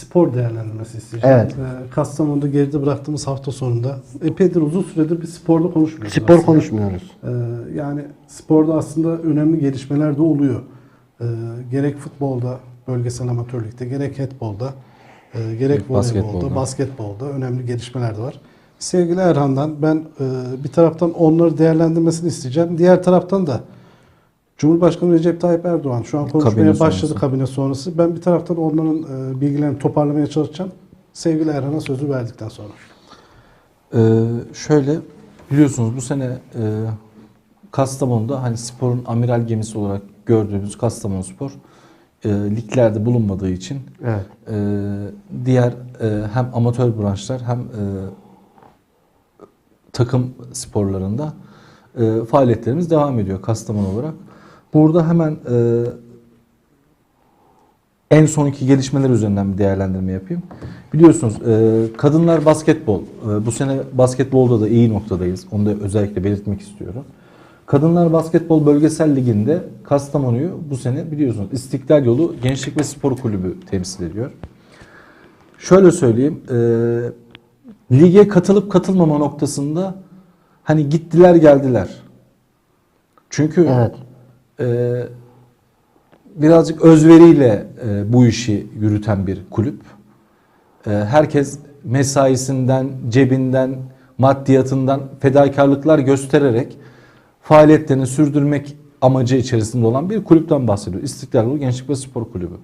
spor değerlendirmesi isteyeceğim. Evet. Ee, Kastamonu'da geride bıraktığımız hafta sonunda epeydir uzun süredir bir sporda konuşmuyoruz. Spor aslında. konuşmuyoruz. Ee, yani sporda aslında önemli gelişmeler de oluyor. Ee, gerek futbolda, bölgesel amatörlükte, gerek handbolda, e, gerek voleybolda, Basketbolda. basketbolda önemli gelişmeler de var. Sevgili Erhan'dan ben e, bir taraftan onları değerlendirmesini isteyeceğim. Diğer taraftan da Cumhurbaşkanı Recep Tayyip Erdoğan şu an konuşmaya Kabine başladı sonrası. kabine sonrası. Ben bir taraftan onların e, bilgilerini toparlamaya çalışacağım. Sevgili Erhan'a sözü verdikten sonra. Ee, şöyle biliyorsunuz bu sene e, Kastamonu'da hani sporun amiral gemisi olarak gördüğümüz Kastamonu Spor e, liglerde bulunmadığı için Evet. e, diğer e, hem amatör branşlar hem e, takım sporlarında e, faaliyetlerimiz devam ediyor Kastamonu olarak. Burada hemen e, en sonki gelişmeler üzerinden bir değerlendirme yapayım. Biliyorsunuz e, kadınlar basketbol. E, bu sene basketbolda da iyi noktadayız. Onu da özellikle belirtmek istiyorum. Kadınlar Basketbol Bölgesel Ligi'nde Kastamonu'yu bu sene biliyorsunuz İstiklal Yolu Gençlik ve Spor Kulübü temsil ediyor. Şöyle söyleyeyim. e, lige katılıp katılmama noktasında hani gittiler geldiler. Çünkü Evet. E, birazcık özveriyle e, bu işi yürüten bir kulüp. E, herkes mesaisinden, cebinden, maddiyatından fedakarlıklar göstererek faaliyetlerini sürdürmek amacı içerisinde olan bir kulüpten bahsediyor. İstiklal Yolu Gençlik ve Spor Kulübü.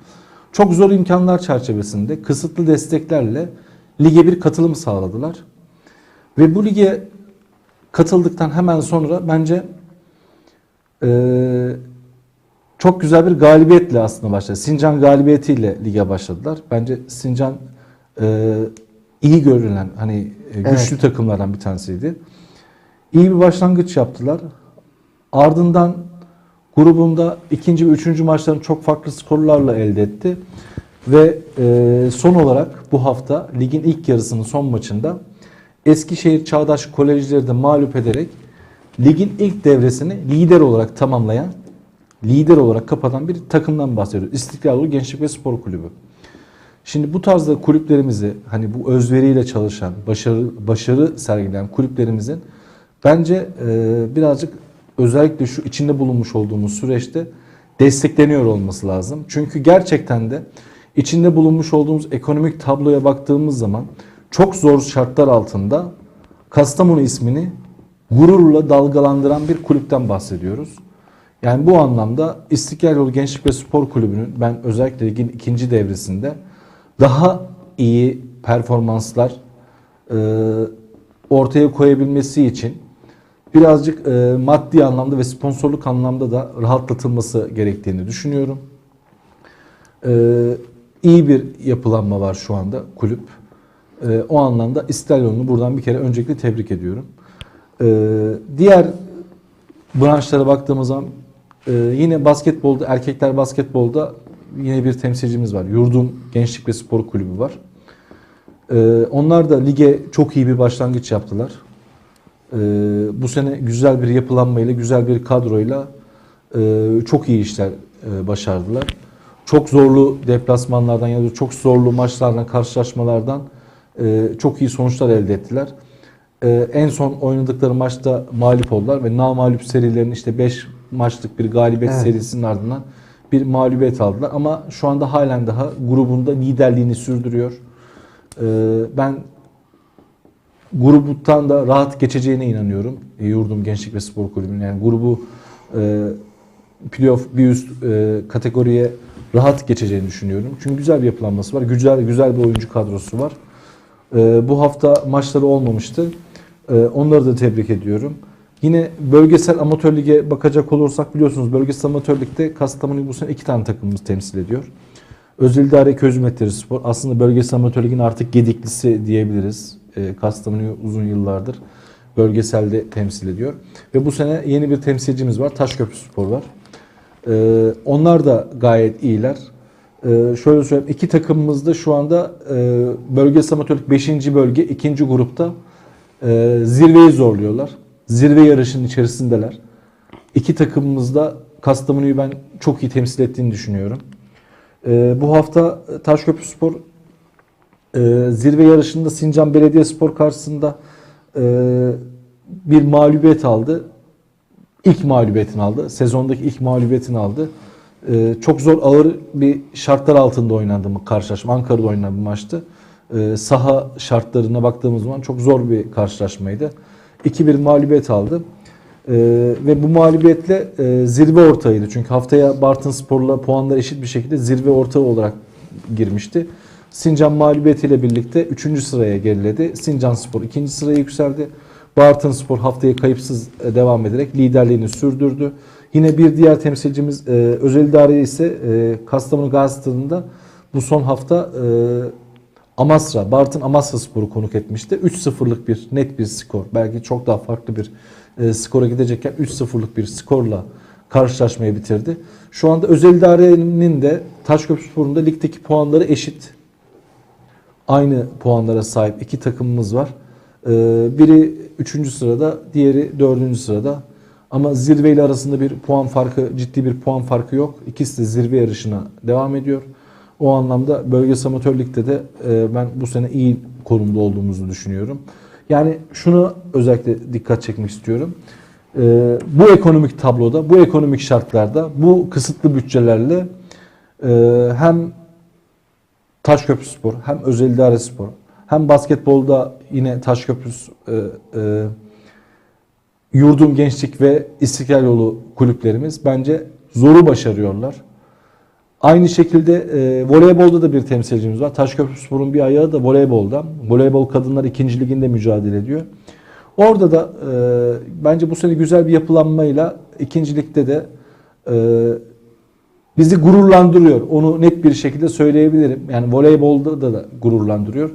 Çok zor imkanlar çerçevesinde kısıtlı desteklerle lige bir katılım sağladılar. Ve bu lige katıldıktan hemen sonra bence eee çok güzel bir galibiyetle aslında başladı. Sincan galibiyetiyle lige başladılar. Bence Sincan e, iyi görülen hani e, güçlü Evet. takımlardan bir tanesiydi. İyi bir başlangıç yaptılar. Ardından grubunda ikinci ve üçüncü maçlarını çok farklı skorlarla elde etti. Ve e, son olarak bu hafta ligin ilk yarısının son maçında Eskişehir Çağdaş Kolejleri de mağlup ederek ligin ilk devresini lider olarak tamamlayan lider olarak kapatan bir takımdan bahsediyoruz. İstiklal Gençlik ve Spor Kulübü. Şimdi bu tarzda kulüplerimizi hani bu özveriyle çalışan, başarı başarı sergileyen kulüplerimizin bence e, birazcık özellikle şu içinde bulunmuş olduğumuz süreçte destekleniyor olması lazım. Çünkü gerçekten de içinde bulunmuş olduğumuz ekonomik tabloya baktığımız zaman çok zor şartlar altında Kastamonu ismini gururla dalgalandıran bir kulüpten bahsediyoruz. Yani bu anlamda İstiklal Yolu Gençlik ve Spor Kulübü'nün ben özellikle ligin ikinci devresinde daha iyi performanslar e, ortaya koyabilmesi için birazcık e, maddi anlamda ve sponsorluk anlamda da rahatlatılması gerektiğini düşünüyorum. E, iyi bir yapılanma var şu anda kulüp. E, o anlamda İstiklal Yolu'nu buradan bir kere öncelikle tebrik ediyorum. E, diğer branşlara baktığımız zaman e, yine basketbolda, erkekler basketbolda yine bir temsilcimiz var. Yurdum Gençlik ve Spor Kulübü var. E, onlar da lige çok iyi bir başlangıç yaptılar. E, bu sene güzel bir yapılanmayla, güzel bir kadroyla e, çok iyi işler e, başardılar. Çok zorlu deplasmanlardan ya da çok zorlu maçlardan, karşılaşmalardan e, çok iyi sonuçlar elde ettiler. Ee, en son oynadıkları maçta mağlup oldular ve namağlup serilerinin işte 5 maçlık bir galibiyet Evet. serisinin ardından bir mağlubiyet aldılar. Ama şu anda halen daha grubunda liderliğini sürdürüyor. Ee, ben gruptan da rahat geçeceğine inanıyorum. E, Yurdum Gençlik ve Spor Kulübü'nün yani grubu e, playoff bir üst e, kategoriye rahat geçeceğini düşünüyorum. Çünkü güzel bir yapılanması var. Güzel güzel bir oyuncu kadrosu var. Ee, bu hafta maçları olmamıştı. Ee, onları da tebrik ediyorum. Yine bölgesel amatör lige bakacak olursak biliyorsunuz bölgesel amatör ligde Kastamonu'yu bu sene iki tane takımımız temsil ediyor. Özel İdare Köy Hizmetleri Spor aslında bölgesel amatör ligin artık gediklisi diyebiliriz. Ee, Kastamonu'yu uzun yıllardır bölgeselde temsil ediyor. Ve bu sene yeni bir temsilcimiz var. Taşköprü Spor var. Ee, onlar da gayet iyiler. Şöyle söyleyeyim. iki takımımız da şu anda e, bölgesel amatörlük 5. bölge 2. grupta e, zirveyi zorluyorlar. Zirve yarışının içerisindeler. İki takımımız da Kastamonu'yu ben çok iyi temsil ettiğini düşünüyorum. Ee, bu hafta Taşköprü Spor e, zirve yarışında Sincan Belediyespor karşısında e, bir mağlubiyet aldı. İlk mağlubiyetini aldı. Sezondaki ilk mağlubiyetini aldı. E, çok zor ağır bir şartlar altında oynandı bu karşılaşma. Ankara'da oynanan bir maçtı. E, saha şartlarına baktığımız zaman çok zor bir karşılaşmaydı. 2-1 mağlubiyet aldı. E, ve bu mağlubiyetle e, zirve ortağıydı. Çünkü haftaya Bartın Spor'la puanlar eşit bir şekilde zirve ortağı olarak girmişti. Sincan mağlubiyetiyle birlikte 3. sıraya geriledi. Sincan Spor 2. sıraya yükseldi. Bartın Spor haftaya kayıpsız e, devam ederek liderliğini sürdürdü. Yine bir diğer temsilcimiz e, Özel İdare ise e, Kastamonu Gazi Stadı'nda bu son hafta e, Amasra, Bartın Amasra Spor'u konuk etmişti. 3-0'lık bir net bir skor. Belki çok daha farklı bir e, skora gidecekken 3-0'lık bir skorla karşılaşmayı bitirdi. Şu anda Özel İdare'nin de Taşköprü Spor'un da ligdeki puanları eşit. Aynı puanlara sahip iki takımımız var. Ee, biri 3. sırada, diğeri 4. sırada. Ama zirve ile arasında bir puan farkı, ciddi bir puan farkı yok. İkisi de zirve yarışına devam ediyor. O anlamda bölge amatör ligde de e, ben bu sene iyi konumda olduğumuzu düşünüyorum. Yani şunu özellikle dikkat çekmek istiyorum. E, bu ekonomik tabloda, bu ekonomik şartlarda, bu kısıtlı bütçelerle e, hem Taşköprü Spor, hem Özel İdare Spor, hem basketbolda yine Taşköprü e, e, Yurdum Gençlik ve İstiklal Yolu kulüplerimiz bence zoru başarıyorlar. Aynı şekilde e, voleybolda da bir temsilcimiz var. Taşköprü Spor'un bir ayağı da voleybolda. Voleybol kadınlar ikinci liginde mücadele ediyor. Orada da e, bence bu sene güzel bir yapılanmayla ikinci ligde de e, bizi gururlandırıyor. Onu net bir şekilde söyleyebilirim. Yani voleybolda da, da gururlandırıyor.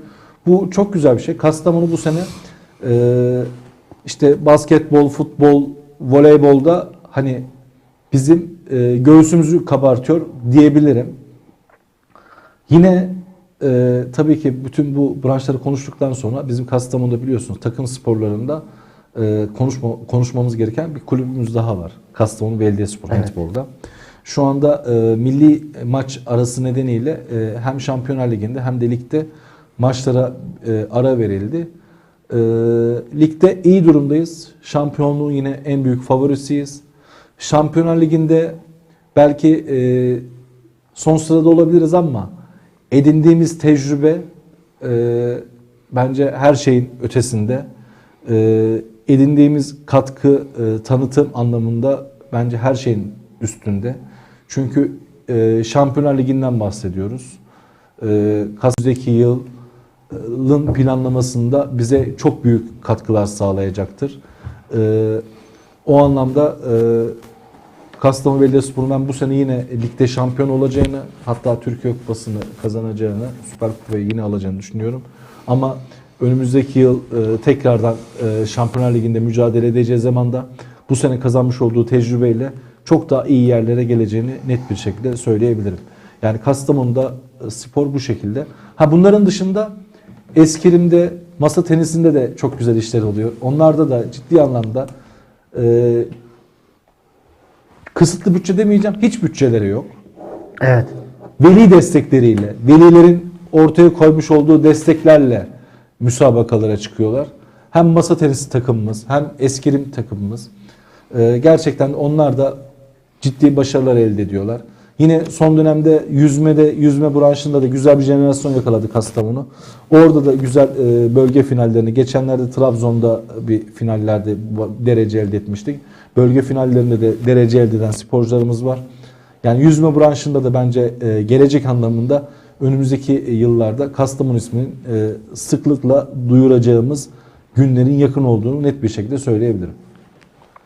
Bu çok güzel bir şey. Kastamonu bu sene e, işte basketbol, futbol, voleybolda hani bizim e, göğsümüzü kabartıyor diyebilirim. Yine e, tabii ki bütün bu branşları konuştuktan sonra bizim Kastamonu'da biliyorsunuz takım sporlarında e, konuşma, konuşmamız gereken bir kulübümüz daha var. Kastamonu Belediyespor Evet. handbolda. Şu anda e, milli maç arası nedeniyle e, hem Şampiyonlar Ligi'nde hem de ligde maçlara e, ara verildi. E, ligde iyi durumdayız. Şampiyonluğun yine en büyük favorisiyiz. Şampiyonlar Ligi'nde belki e, son sırada olabiliriz ama edindiğimiz tecrübe e, bence her şeyin ötesinde. E, edindiğimiz katkı, e, tanıtım anlamında bence her şeyin üstünde. Çünkü e, Şampiyonlar Ligi'nden bahsediyoruz. E, Kasım'daki yılın planlamasında bize çok büyük katkılar sağlayacaktır. E, o anlamda e, Kastamonu Belediyespor'un ben bu sene yine ligde şampiyon olacağını hatta Türkiye Kupası'nı kazanacağını, Süper Kupayı yine alacağını düşünüyorum. Ama önümüzdeki yıl e, tekrardan e, Şampiyonlar Ligi'nde mücadele edeceği zaman da bu sene kazanmış olduğu tecrübeyle çok daha iyi yerlere geleceğini net bir şekilde söyleyebilirim. Yani Kastamonu'da e, spor bu şekilde. Ha bunların dışında eskirimde, masa tenisinde de çok güzel işler oluyor. Onlarda da ciddi anlamda e, kısıtlı bütçe demeyeceğim, hiç bütçeleri yok. Evet. Veli destekleriyle, velilerin ortaya koymuş olduğu desteklerle müsabakalara çıkıyorlar. Hem masa tenisi takımımız hem eskirim takımımız. Ee, gerçekten onlar da ciddi başarılar elde ediyorlar. Yine son dönemde yüzmede, yüzme branşında da güzel bir jenerasyon yakaladı Kastamonu. Orada da güzel e, bölge finallerini, geçenlerde Trabzon'da bir finallerde derece elde etmiştik. Bölge finallerinde de derece elde eden sporcularımız var. Yani yüzme branşında da bence e, gelecek anlamında önümüzdeki yıllarda Kastamonu isminin e, sıklıkla duyuracağımız günlerin yakın olduğunu net bir şekilde söyleyebilirim.